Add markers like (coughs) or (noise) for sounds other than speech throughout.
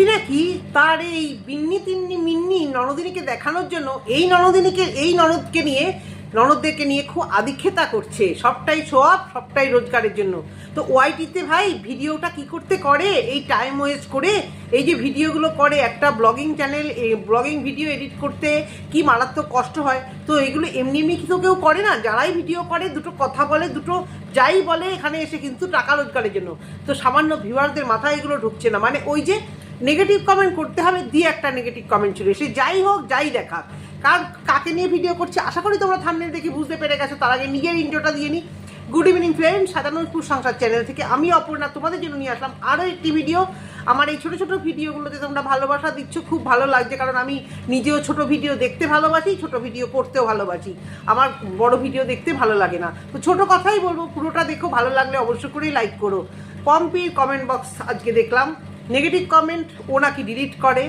পম্পি নাকি তার এই বিন্নি তিন্নি মিন্নি ননদিনীকে দেখানোর জন্য এই ননদিনীকে, এই ননদকে নিয়ে, ননদদেরকে নিয়ে খুব আদিক্ষেতা করছে। সবটাই সোয়াব সবটাই রোজগারের জন্য। তো ওয়াইটিতে ভাই ভিডিওটা কি করতে করে? এই টাইম ওয়েস্ট করে, এই যে ভিডিওগুলো করে, একটা blogging channel blogging video edit করতে কি মারাত্মক কষ্ট হয়? তো এগুলো এমনি এমনি তো কেউ করে না। যারাই ভিডিও করে, দুটো কথা বলে, দুটো যাই বলে, এখানে এসে কিন্তু টাকা রোজগারের জন্য। তো সামান্য ভিউয়ারদের মাথায় এগুলো ঢুকছে না। মানে ওই যে নেগেটিভ কমেন্ট করতে হবে, দিয়ে একটা নেগেটিভ কমেন্ট ছিল সে যাই হোক, যাই দেখাক। কার, কাকে নিয়ে ভিডিও করছে, আশা করি তোমরা থামনেল দেখে বুঝতে পেরে গেছো, তার আগে নিজের ইন্ট্রোটা দিয়ে নিই গুড ইভিনিং ফ্রেন্ড সাধারণপুর সংসার চ্যানেল থেকে আমি অপর্ণা, তোমাদের জন্য নিয়ে আসলাম আরও একটি ভিডিও আমার এই ছোটো ছোটো ভিডিওগুলোতে তোমরা ভালোবাসা দিচ্ছ, খুব ভালো লাগছে, কারণ আমি নিজেও ছোট ভিডিও দেখতে ভালোবাসি, ছোট ভিডিও করতেও ভালোবাসি। আমার বড় ভিডিও দেখতে ভালো লাগে না। তো ছোট কথাই বলব, পুরোটা দেখো, ভালো লাগলে অবশ্যই করেই লাইক করো। পম্পির কমেন্ট বক্স আজকে দেখলাম। নেগেটিভ কমেন্ট ও নাকি ডিলিট করে।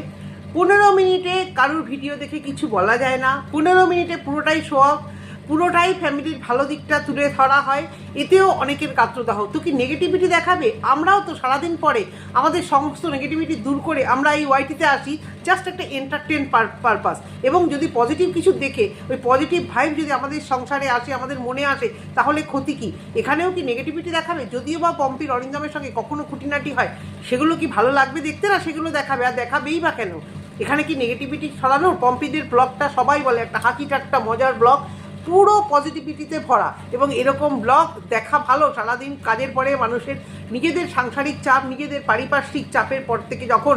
পনেরো মিনিটে কারুর ভিডিও দেখে কিছু বলা যায় না। পনেরো মিনিটে পুরোটাই শো অফ পুরোটাই ফ্যামিলির ভালো দিকটা তুলে ধরা হয়। এতেও অনেকের কাত্রদাহ তো কি নেগেটিভিটি দেখাবে? আমরাও তো সারাদিন পরে আমাদের সমস্ত নেগেটিভিটি দূর করে আমরা এই ওয়াইটিতে আসি। জাস্ট একটা এন্টারটেন পারপাস এবং যদি পজিটিভ কিছু দেখে, ওই পজিটিভ ভাইব যদি আমাদের সংসারে আসে, আমাদের মনে আসে, তাহলে ক্ষতি কি? এখানেও কি নেগেটিভিটি দেখাবে? যদিও বা পম্পির অরিন্দমের সঙ্গে কখনো খুঁটিনাটি হয়, সেগুলো কি ভালো লাগবে দেখতে না সেগুলো দেখাবে? আর দেখাবেই বা কেন? এখানে কি নেগেটিভিটি ছড়ানোর পম্পিদের ব্লগটা সবাই বলে, একটা হাসি ঠাট্টা মজার ব্লগ। পুরো পজিটিভিটিতে ভরা। এবং এরকম ব্লগ দেখা ভালো, সারাদিন কাজের পরে মানুষের নিজেদের সাংসারিক চাপ, নিজেদের পারিপার্শ্বিক চাপের পর থেকে যখন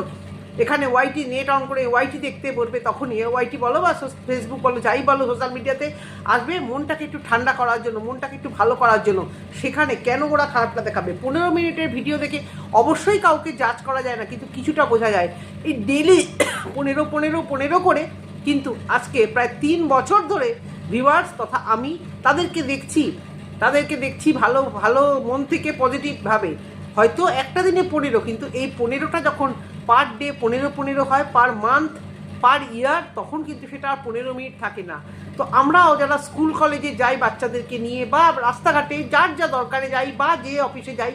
এখানে ওয়াইটি নেট অন করে ওয়াইটি দেখতে বলবে তখন এ ওয়াইটি বলো বা ফেসবুক বলো, যাই বলো সোশ্যাল মিডিয়াতে আসবে মনটাকে একটু ঠান্ডা করার জন্য, মনটাকে একটু ভালো করার জন্য। সেখানে কেন ওরা খারাপটা দেখাবে? পনেরো মিনিটের ভিডিও দেখে অবশ্যই কাউকে জাজ করা যায় না, কিন্তু কিছুটা বোঝা যায়। এই ডেলি (coughs) পনেরো পনেরো পনেরো করে কিন্তু আজকে প্রায় তিন বছর ধরে ভিউয়ার্স তথা আমি তাদেরকে দেখছি তাদেরকে দেখছি ভালো ভালো মন থেকে পজিটিভভাবে হয়তো একটা দিনে পনেরো, কিন্তু এই পনেরোটা যখন পার ডে পনেরো পনেরো হয়, পার মান্থ, পার ইয়ার, তখন কিন্তু সেটা আর পনেরো মিনিট থাকে না। তো আমরাও যারা স্কুল কলেজে যাই বাচ্চাদেরকে নিয়ে বা রাস্তাঘাটে যার যা দরকারে যাই বা যে অফিসে যাই,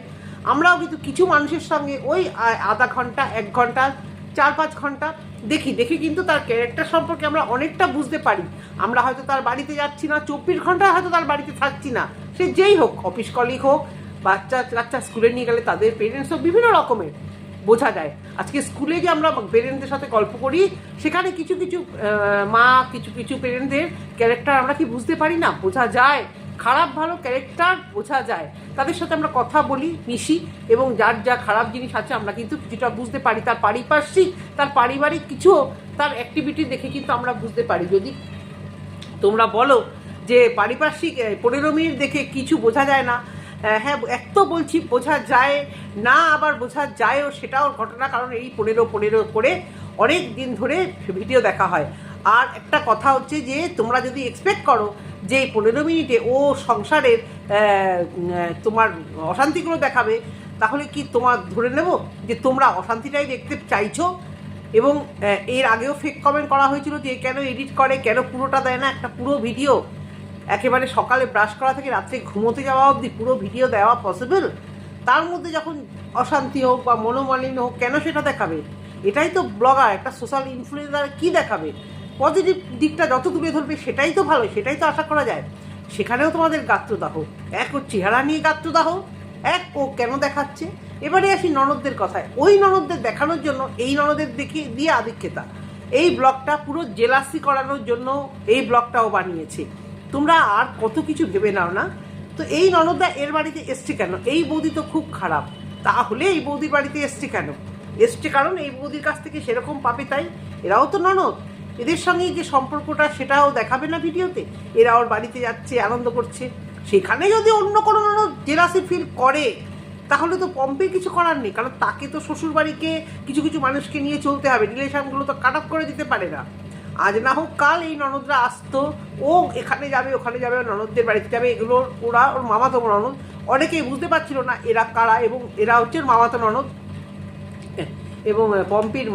আমরাও কিন্তু কিছু মানুষের সঙ্গে ওই আধা ঘণ্টা, এক ঘণ্টা, চার পাঁচ ঘণ্টা দেখি। দেখি কিন্তু তার ক্যারেক্টার সম্পর্কে আমরা অনেকটা বুঝতে পারি। আমরা হয়তো তার বাড়িতে যাচ্ছি না, চব্বিশ ঘণ্টা হয়তো তার বাড়িতে থাকছি না। সে যেই হোক, অফিস কলিগ হোক, বাচ্চা বাচ্চা স্কুলে নিয়ে গেলে তাদের পেরেন্টস হোক, বিভিন্ন রকমের। বোঝা যায়। আজকে স্কুলে যে আমরা পেরেন্টদের সাথে গল্প করি, সেখানে কিছু কিছু মা, কিছু কিছু পেরেন্টদের ক্যারেক্টার আমরা কি বুঝতে পারি না? বোঝা যায়। খারাপ ভালো ক্যারেক্টার বোঝা যায়। তাদের সাথে আমরা কথা বলি, মিশি এবং যার যা খারাপ জিনিস আছে আমরা কিন্তু কিছুটা বুঝতে পারি। তার পারিপার্শ্বিক, তার পারিবারিক কিছু তার অ্যাক্টিভিটি দেখে কিন্তু আমরা বুঝতে পারি। যদি তোমরা বলো যে পারিপার্শ্বিক পনেরো মিনিট দেখে কিছু বোঝা যায় না হ্যাঁ এক তো বলছি, বোঝা যায় না, আবার বোঝা যায়ও সেটাও ঘটনা, কারণ এই পনেরো পনেরো করে অনেক দিন ধরে ভিডিও দেখা হয়। আর একটা কথা হচ্ছে যে, তোমরা যদি এক্সপেক্ট করো যে এই পনেরো মিনিটে ও সংসারের তোমার অশান্তিগুলো দেখাবে, তাহলে কি তোমার ধরে নেব যে তোমরা অশান্তিটাই দেখতে চাইছো? এবং এর আগেও ফেক কমেন্ট করা হয়েছিল যে কেন এডিট করে, কেন পুরোটা দেয় না, একটা পুরো ভিডিও একেবারে সকালে ব্রাশ করা থেকে রাত্রে ঘুমোতে যাওয়া অবধি পুরো ভিডিও দেওয়া পসিবল তার মধ্যে যখন অশান্তি হোক বা মনোমালিন্য হোক, কেন সেটা দেখাবে? এটাই তো ব্লগার একটা সোশ্যাল ইনফ্লুয়েন্সার কি দেখাবে? পজিটিভ দিকটা যত তুলে ধরবে, সেটাই তো ভালো, সেটাই তো আশা করা যায়। সেখানেও তোমাদের গাত্রদাহ। এক ওর চেহারা নিয়ে গাত্রদাহ, এক ও কেন দেখাচ্ছে? এবারে আসি ননদদের কথায়। ওই ননদদের দেখানোর জন্য, এই ননদের দেখে দিয়ে আদিক্ষেতা। এই ব্লগটা পুরো জেলাসি করানোর জন্য এই ব্লগটাও বানিয়েছে। তোমরা আর কত কিছু ভেবে নাও না? তো এই ননদা এর বাড়িতে এসছে কেন? এই বৌদি তো খুব খারাপ। তাহলে এই বৌদির বাড়িতে এসছে কেন? এসছে কারণ এই বৌদির কাছ থেকে সেরকম পাবে তাই? এরাও তো ননদ। এদের সঙ্গে যে সম্পর্কটা সেটাও দেখাবে না ভিডিওতে? এরা ওর বাড়িতে যাচ্ছে, আনন্দ করছে। সেখানে যদি অন্য কোনো ননদ জেলাসি ফিল করে, তাহলে তো পম্পে কিছু করার নেই। কারণ তাকে তো শ্বশুর বাড়িকে কিছু কিছু মানুষকে নিয়ে চলতে হবে। রিলেশনগুলো তো কাট অফ করে দিতে পারে না। আজ না হোক কাল এই ননদরা আসতো, ও এখানে যাবে, ওখানে যাবে ননদদের বাড়িতে যাবে, এগুলো ওরা, ওর মামাতো ননদ, অনেকেই বুঝতে পারছিল না এরা কারা এবং এরা হচ্ছে মামাতো ননদ। এবং পম্পির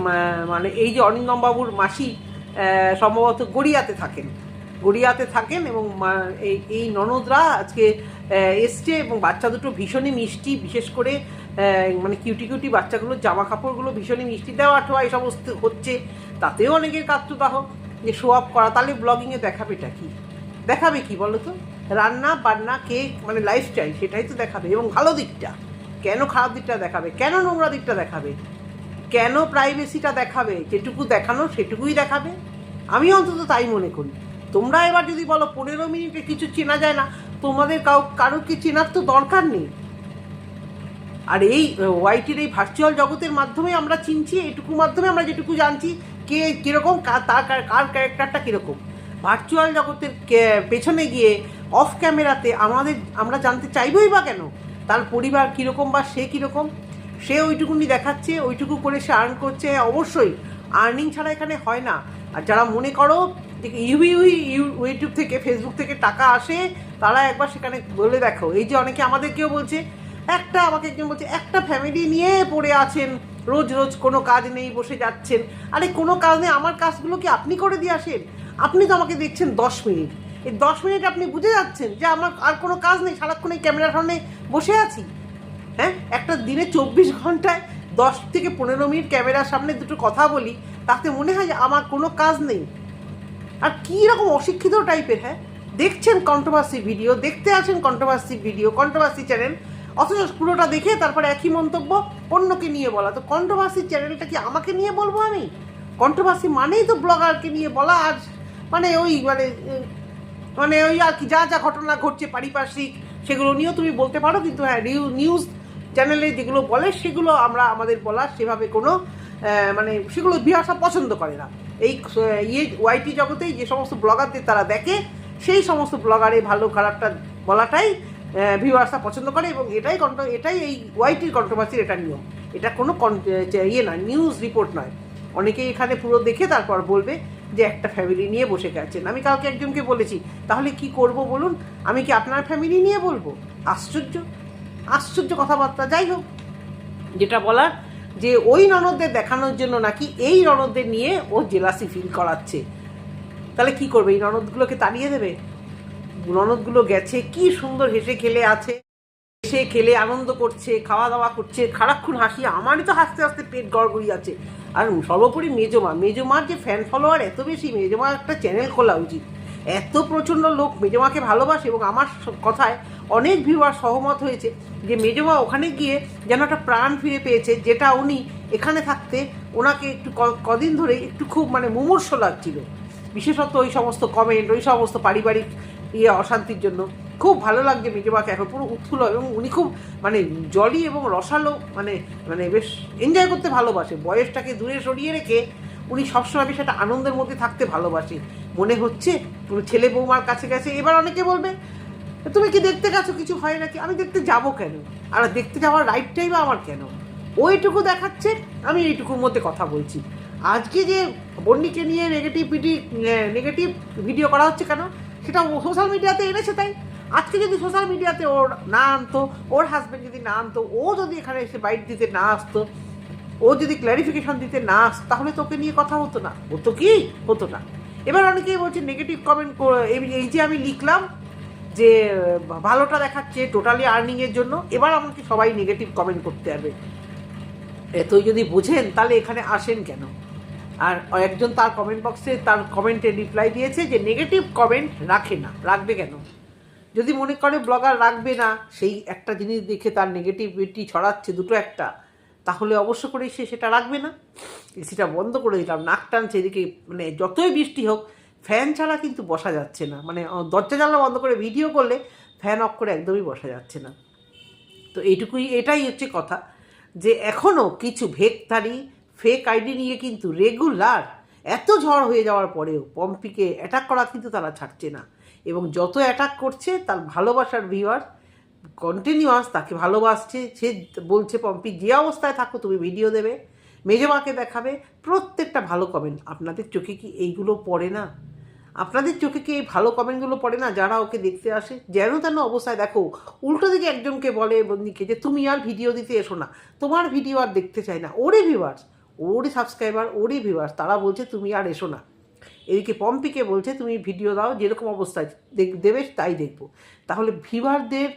মানে এই যে অরিন্দম বাবুর মাসি সম্ভবত গড়িয়াতে থাকেন। গড়িয়াতে থাকেন এবং এই ননদরা আজকে এসছে এবং বাচ্চা দুটো ভীষণই মিষ্টি, বিশেষ করে মানে কিউটি কিউটি বাচ্চাগুলোর জামা কাপড়গুলো ভীষণই মিষ্টি। দেওয়া ঠোয়া এই সমস্ত হচ্ছে। তাতেও অনেকের কাত্রদাহ যে শো আপ করা, তাহলে ব্লগিংয়ে দেখাবেটা কি? দেখাবে কি বলো তো? রান্না, বান্না কেক মানে লাইফস্টাইল সেটাই তো দেখাবে। এবং ভালো দিকটা, কেন খারাপ দিকটা দেখাবে? কেন নোংরা দিকটা দেখাবে? কেন প্রাইভেসিটা দেখাবে? যেটুকু দেখানো, সেটুকুই দেখাবে? আমি অন্তত তাই মনে করি। তোমরা এবার যদি বলো, পনেরো মিনিটে কিছু চেনা যায় না, তোমাদের কাউ কারও কি চেনার তো দরকার নেই। আর এই ওয়াইটির এই ভার্চুয়াল জগতের মাধ্যমে আমরা চিনছি এটুকু মাধ্যমে আমরা যেটুকু জানছি, কে কীরকম তার কার- ক্যারেক্টারটা কীরকম। ভার্চুয়াল জগতের পেছনে গিয়ে অফ ক্যামেরাতে আমাদের, আমরা জানতে চাইবই বা কেন? তার পরিবার কীরকম বা সে কীরকম? সে ওইটুকুনি দেখাচ্ছে, ওইটুকু করে সে আর্ন করছে, অবশ্যই। আর্নিং ছাড়া এখানে হয় না। আর যারা মনে করো, যে ইউই ইউটিউব থেকে ফেসবুক থেকে টাকা আসে, তারা একবার সেখানে বলে দেখো। এই যে অনেকে আমাদেরকেও বলছে একটা আমাকে একজন বলছে, একটা ফ্যামিলি নিয়ে পড়ে আছেন, রোজ রোজ কোনো কাজ নেই, বসে যাচ্ছেন। আরে কোনো কাজ নেই, আমার কাজগুলো কি আপনি করে দিয়ে আসেন? আপনি তো আমাকে দেখছেন দশ মিনিট। এই দশ মিনিট আপনি বুঝে যাচ্ছেন যে আমার আর কোনো কাজ নেই, সারাক্ষণ এই ক্যামেরার সামনে বসে আছি। হ্যাঁ? একটা দিনে চব্বিশ ঘন্টায় দশ থেকে পনেরো মিনিট ক্যামেরার সামনে দুটো কথা বলি, তাতে মনে হয় যে আমার কোনো কাজ নেই। আর কী রকম অশিক্ষিত টাইপের হ্যাঁ? দেখছেন কন্ট্রোভার্সি ভিডিও দেখতে আছেন কন্ট্রোভার্সি ভিডিও কন্ট্রোভার্সি চ্যানেল অথচ পুরোটা দেখে তারপরে একই মন্তব্য অন্যকে নিয়ে বলা। তো কন্ট্রোভার্সি চ্যানেলটা কি আমাকে নিয়ে বলব আমি? কন্ট্রোভার্সি মানেই তো ব্লগারকে নিয়ে বলা আজ মানে ওই মানে মানে ওই আর কি যা যা ঘটনা ঘটছে পারিপার্শ্বিক সেগুলো নিয়েও তুমি বলতে পারো, কিন্তু হ্যাঁ নিউ, নিউজ চ্যানেলে যেগুলো বলে সেগুলো আমরা আমাদের বলার সেভাবে কোনো মানে সেগুলো বিহাসা পছন্দ করে না। এই ইয়ে ওয়াইটি জগতেই যে সমস্ত ব্লগারদের তারা দেখে, সেই সমস্ত ব্লগারে ভালো খারাপটা বলাটাই ভিউয়ার্সরা পছন্দ করে এবং এটাই এটাই এই ওয়াইটির কন্ট্রোভার্সির এটা নিয়ম। এটা কোনো ইয়ে নয় নিউজ রিপোর্ট নয়। অনেকেই এখানে পুরো দেখে তারপর বলবে যে একটা ফ্যামিলি নিয়ে বসে গেছেন। আমি কাউকে একজনকে বলেছি, তাহলে কি করব বলুন? আমি কি আপনার ফ্যামিলি নিয়ে বলব? আশ্চর্য। আশ্চর্য কথাবার্তা। যাই হোক, যেটা বলার, যে ওই ননদদের দেখানোর জন্য নাকি এই ননদদের নিয়ে ও জেলাসি ফিল করাচ্ছে। তাহলে কি করবে? এই ননদগুলোকে তাড়িয়ে দেবে? ননদগুলো গেছে, কি সুন্দর হেসে খেলে আছে, হেসে খেলে আনন্দ করছে, খাওয়া দাওয়া করছে খারাপক্ষণ হাসি, আমারই তো হাসতে হাসতে পেট গড়গড়ি আছে আর সর্বোপরি মেজমা, মেজমার যে ফ্যান ফলোয়ার এত বেশি, মেজমার একটা চ্যানেল খোলা উচিত। এত প্রচণ্ড লোক মেজমাকে ভালোবাসে এবং আমার কথায় অনেক ভিউয়ার সহমত হয়েছে যে মেজমা ওখানে গিয়ে যেন একটা প্রাণ ফিরে পেয়েছে, যেটা উনি এখানে থাকতে ওনাকে একটু কদিন ধরে একটু খুব মানে মুমূর্ষ লাগছিল। বিশেষত ওই সমস্ত কমেন্ট ওই সমস্ত পারিবারিক ইয়ে অশান্তির জন্য। খুব ভালো লাগছে মেজমাকে এখন, পুরো উৎফুল্ল এবং উনি খুব মানে জলি এবং রসালো মানে মানে বেশ এনজয় করতে ভালোবাসে। বয়সটাকে দূরে সরিয়ে রেখে উনি সবসময় বেশ একটা আনন্দের মধ্যে থাকতে ভালোবাসে। মনে হচ্ছে পুরো ছেলে বৌমার কাছে গেছে। এবার অনেকে বলবে, তুমি কি দেখতে গেছো? কিছু হয় নাকি? আমি দেখতে যাব কেন? আর দেখতে যাওয়ার রাইটটাই বা আমার কেন? ওইটুকু দেখাচ্ছে, আমি এইটুকুর মধ্যে কথা বলছি। আজকে যে বন্ডিকে নিয়ে নেগেটিভিটি নেগেটিভ ভিডিও করা হচ্ছে কেন? সেটা সোশ্যাল মিডিয়াতে এনেছে তাই? আজকে যদি সোশ্যাল মিডিয়াতে ওর না আনতো, ওর হাজব্যান্ড যদি না আনতো, ও যদি এখানে এসে বাইট দিতে না আসতো, ও যদি ক্ল্যারিফিকেশন দিতে না আসতো, তাহলে তোকে নিয়ে কথা হতো না। হতো কি? হতো না। এবার অনেকেই বলছে নেগেটিভ কমেন্ট এই যে আমি লিখলাম যে, ভালোটা দেখাচ্ছে টোটালি আর্নিংয়ের জন্য, এবার আমাকে সবাই নেগেটিভ কমেন্ট করতে হবে এতই যদি বোঝেন, তাহলে এখানে আসেন কেন? আর একজন তার কমেন্ট বক্সে তার কমেন্টে রিপ্লাই দিয়েছে যে নেগেটিভ কমেন্ট রাখে না। রাখবে কেন? যদি মনে করে ব্লগার রাখবে না, সেই একটা জিনিস দেখে তার নেগেটিভিটি ছড়াচ্ছে, দুটো একটা, তাহলে অবশ্য করেই সে সেটা রাখবে না। এসিটা বন্ধ করে দিলাম, নাক টানছে এদিকে মানে যতই বৃষ্টি হোক ফ্যান ছাড়া কিন্তু বসা যাচ্ছে না। মানে দরজা জানলা বন্ধ করে ভিডিও করলে ফ্যান অফ করে একদমই বসা যাচ্ছে না। তো এইটুকুই, এটাই হচ্ছে কথা। যে এখনও কিছু ভেকতারি ফেক আইডি নিয়ে কিন্তু রেগুলার এত ঝড় হয়ে যাওয়ার পরেও পম্পিকে অ্যাটাক করা কিন্তু তারা ছাড়ছে না। এবং যত অ্যাটাক করছে, তার ভালোবাসার ভিউয়ার কন্টিনিউয়াস তাকে ভালোবাসছে, সে বলছে পম্পি যে অবস্থায় থাকো, তুমি ভিডিও দেবে মেজমাকে দেখাবে, প্রত্যেকটা ভালো কমেন্ট আপনাদের চোখে কি এইগুলো পড়ে না? আপনাদের চোখে কি এই ভালো কমেন্টগুলো পড়ে না? যারা ওকে দেখতে আসে, যেন তেন অবস্থায় দেখো, উল্টো দিকে একজনকে বলে বন্দিকে যে, তুমি আর ভিডিও দিতে এসো না। তোমার ভিডিও আর দেখতে চাই না। ওরে ভিউয়ার্স ওরই সাবস্ক্রাইবার ওরই ভিউয়ার্স তারা বলছে তুমি আর এসো না। এদিকে পম্পিকে বলছে তুমি ভিডিও দাও, যেরকম অবস্থায় দেবে তাই দেখব। তাহলে ভিভারদের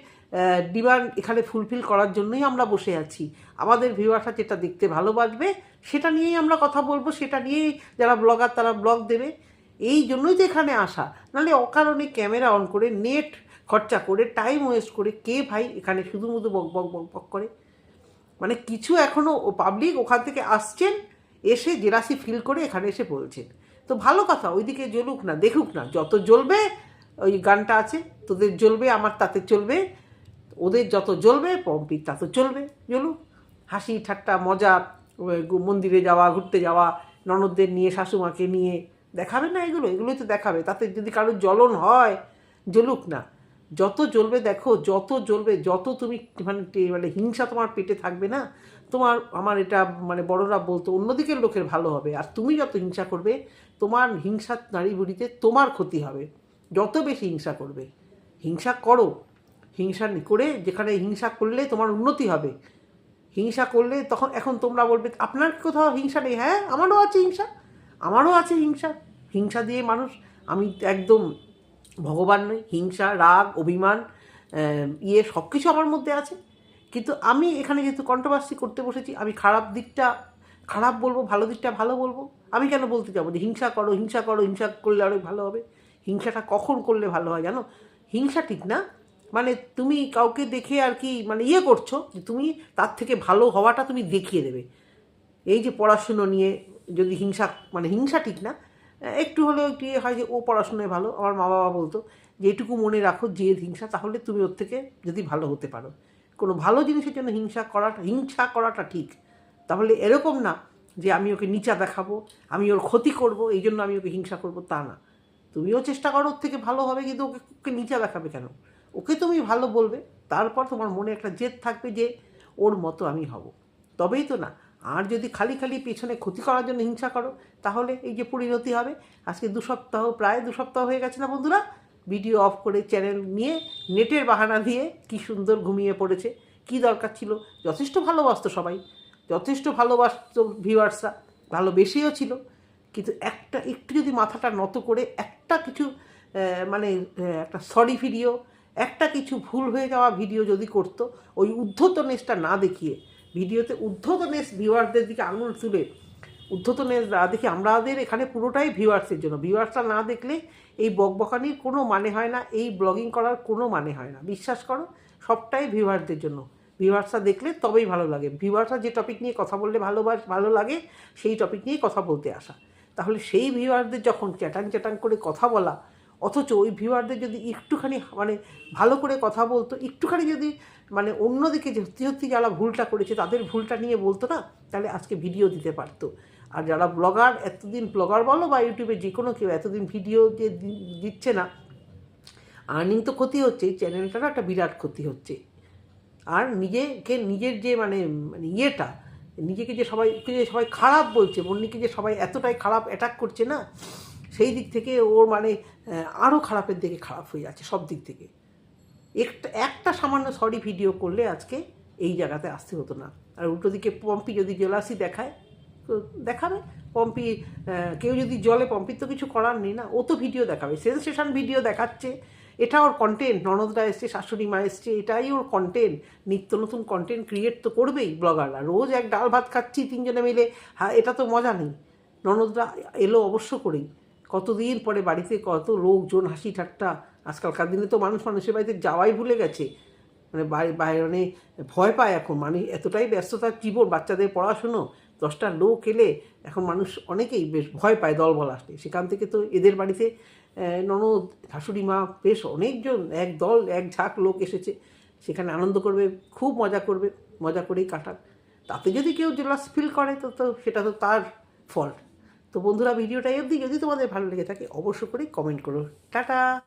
ডিমান্ড এখানে ফুলফিল করার জন্যই আমরা বসে আছি। আমাদের ভিউয়াররা যেটা দেখতে ভালোবাসবে, সেটা নিয়েই আমরা কথা বলব, সেটা নিয়েই যারা ব্লগার তারা ব্লগ দেবে। এই জন্যই তো এখানে আসা। নাহলে অকারণে ক্যামেরা অন করে নেট খরচা করে টাইম ওয়েস্ট করে কে ভাই এখানে শুধু মুধু বক বক বক বক করে? মানে কিছু এখনও পাবলিক ওখান থেকে আসছেন, এসে জেরাসি ফিল করে এখানে এসে বলছেন। তো ভালো কথা, ওইদিকে জ্বলুক না, দেখুক না, যত জ্বলবে, ওই গানটা আছে, তোদের জ্বলবে, আমার তাতে চলবে, ওদের যত জ্বলবে, পম্পির তত চলবে, জ্বলুক। হাসি ঠাট্টা, মজা মন্দিরে যাওয়া, ঘুরতে যাওয়া, ননদদের নিয়ে, শাশুমাকে নিয়ে, দেখাবে না এগুলো? এগুলোই তো দেখাবে, তাতে যদি কারোর জ্বলন হয়, জ্বলুক না। যত জ্বলবে দেখো, যত জ্বলবে, যত তুমি মানে মানে হিংসা তোমার পেটে থাকবে না, তোমার, আমার এটা মানে বড়রা বলতো অন্যদিকের লোকের ভালো হবে। আর তুমি যত হিংসা করবে, তোমার হিংসা নারী বুড়িতে তোমার ক্ষতি হবে। যত বেশি হিংসা করবে, হিংসা করো। হিংসা করে যেখানে হিংসা করলে তোমার উন্নতি হবে। হিংসা করলে তখন, এখন তোমরা বলবে, আপনার কোথাও হিংসা নেই? হ্যাঁ আমারও আছে হিংসা। আমারও আছে হিংসা। হিংসা দিয়ে মানুষ, আমি একদম ভগবান নই, হিংসা, রাগ, অভিমান ইয়ে সব কিছু আমার মধ্যে আছে। কিন্তু আমি এখানে যেহেতু কন্ট্রোভার্সি করতে বসেছি, আমি খারাপ দিকটা, খারাপ বলব, ভালো দিকটা ভালো বলব। আমি কেন বলতে যাব যে হিংসা করো হিংসা করো, হিংসা করলে আরও ভালো হবে? হিংসাটা কখন করলে ভালো হয় জানো? হিংসা ঠিক না। মানে তুমি কাউকে দেখে আর কি মানে ইয়ে করছ যে তুমি তার থেকে ভালো হওয়াটা তুমি দেখিয়ে দেবে। এই যে পড়াশুনো নিয়ে যদি হিংসা মানে হিংসা ঠিক না একটু হলেও ইয়ে হয় যে, ও পড়াশোনায় ভালো, আমার মা বাবা বলতো যে এটুকু মনে রাখো যে হিংসা, তাহলে তুমি ওর থেকে যদি ভালো হতে পারো। কোনো ভালো জিনিসের জন্য হিংসা করাটা হিংসা করাটা ঠিক, তাহলে এরকম না যে আমি ওকে নিচা দেখাবো, আমি ওর ক্ষতি করব, এই জন্য আমি ওকে হিংসা করব, তা না। তুমিও চেষ্টা করো ওর থেকে ভালো হবে, কিন্তু ওকে ওকে নিচা দেখাবে কেন? ওকে তুমি ভালো বলবে, তারপর তোমার মনে একটা জেদ থাকবে যে, ওর মতো আমি হব। তবেই তো না আর যদি খালি খালি পেছনে ক্ষতি করার জন্য হিংসা করো, তাহলে এই যে পরিণতি হবে, আজকে দু সপ্তাহ, প্রায় দু সপ্তাহ হয়ে গেছে না বন্ধুরা? ভিডিও অফ করে চ্যানেল নিয়ে, নেটের বাহানা দিয়ে কি সুন্দর ঘুমিয়ে পড়েছে, কি দরকার ছিল? যথেষ্ট ভালোবাসত সবাই, যথেষ্ট ভালোবাসতো ভিউয়ার্সরা ভালোবেসেও ছিল, কিন্তু একটা, একটু যদি মাথাটা নত করে একটা কিছু মানে একটা সরি ভিডিও একটা কিছু ভুল হয়ে যাওয়া ভিডিও যদি করতো, ওই উদ্ধতনেসটা না দেখিয়ে ভিডিওতে উদ্ধতনেস ভিউয়ারদের দিকে আঙুল তুলে উদ্ধতনেস না দেখে আমাদের এখানে পুরোটাই ভিউয়ার্সের জন্য। ভিউয়ার্সরা না দেখলে এই বকবকানির কোনো মানে হয় না, এই ব্লগিং করার কোনো মানে হয় না। বিশ্বাস করো, সবটাই ভিউয়ারদের জন্য। ভিউয়ার্সরা দেখলে তবেই ভালো লাগে। ভিউয়ার্সরা যে টপিক নিয়ে কথা বললে ভালোবাস, ভালো লাগে, সেই টপিক নিয়েই কথা বলতে আসা। তাহলে সেই ভিউয়ারদের যখন চ্যাটাং চ্যাটাং করে কথা বলা, অথচ ওই ভিউয়ারদের যদি একটুখানি মানে ভালো করে কথা বলতো, একটুখানি যদি মানে অন্যদিকে যে সত্যি সত্যি যারা ভুলটা করেছে, তাদের ভুলটা নিয়ে বলতো না, তাহলে আজকে ভিডিও দিতে পারতো। আর যারা ব্লগার এতদিন ব্লগার বলো বা ইউটিউবে যে কোনো কেউ এতদিন ভিডিও যে দিচ্ছে না আর্নিং তো ক্ষতি হচ্ছে চ্যানেলটারও একটা বিরাট ক্ষতি হচ্ছে। আর নিজেকে, নিজের যে মানে মানে ইয়েটা, নিজেকে যে সবাই, ওকে যে সবাই খারাপ বলছে, মন্নিকে যে সবাই এতটাই খারাপ অ্যাটাক করছে না, সেই দিক থেকে ওর মানে আরও খারাপের দিকে খারাপ হয়ে যাচ্ছে, সব দিক থেকে। একটা একটা সামান্য সরি ভিডিও করলে আজকে এই জায়গাতে আসতে হতো না। আর উল্টো দিকে পম্পি যদি জেলাসি দেখায়, তো দেখাবে। পম্পি কেউ যদি জলে পম্পির তো কিছু করার নেই না, ও তো ভিডিও দেখাবে। সেন্সেশন ভিডিও দেখাচ্ছে। এটা ওর কন্টেন্ট ননদরা এসছে, শাশুড়ি মা এসছে, এটাই ওর কন্টেন্ট নিত্য নতুন কন্টেন্ট ক্রিয়েট তো করবেই ব্লগাররা রোজ এক ডাল ভাত খাচ্ছি তিনজনে মিলে। হ্যাঁ এটা তো মজা নেই। ননদরা এলো অবশ্য করেই। কতদিন পরে বাড়িতে কত লোকজন হাসি ঠাট্টা আজকালকার দিনে তো মানুষ মানুষের বাড়িতে যাওয়াই ভুলে গেছে। মানে বাইরে বাইরে মানে ভয় পায় এখন। মানে এতটাই ব্যস্ততার জীবন বাচ্চাদের পড়াশুনো, দশটা লোক এলে এখন মানুষ অনেকেই বেশ ভয় পায় দল বল আসলে সেখান থেকে তো এদের বাড়িতে ননদ, শাশুড়ি মা বেশ অনেকজন, এক দল, এক ঝাঁক লোক এসেছে। সেখানে আনন্দ করবে, খুব মজা করবে, মজা করেই কাটান তাতে যদি কেউ জেলাস ফিল করে, তো তো সেটা তো তার ফল্ট। তো বন্ধুরা, ভিডিওটা অবধি। যদি তোমাদের ভালো লেগে থাকে অবশ্য করেই কমেন্ট করো। টাটা!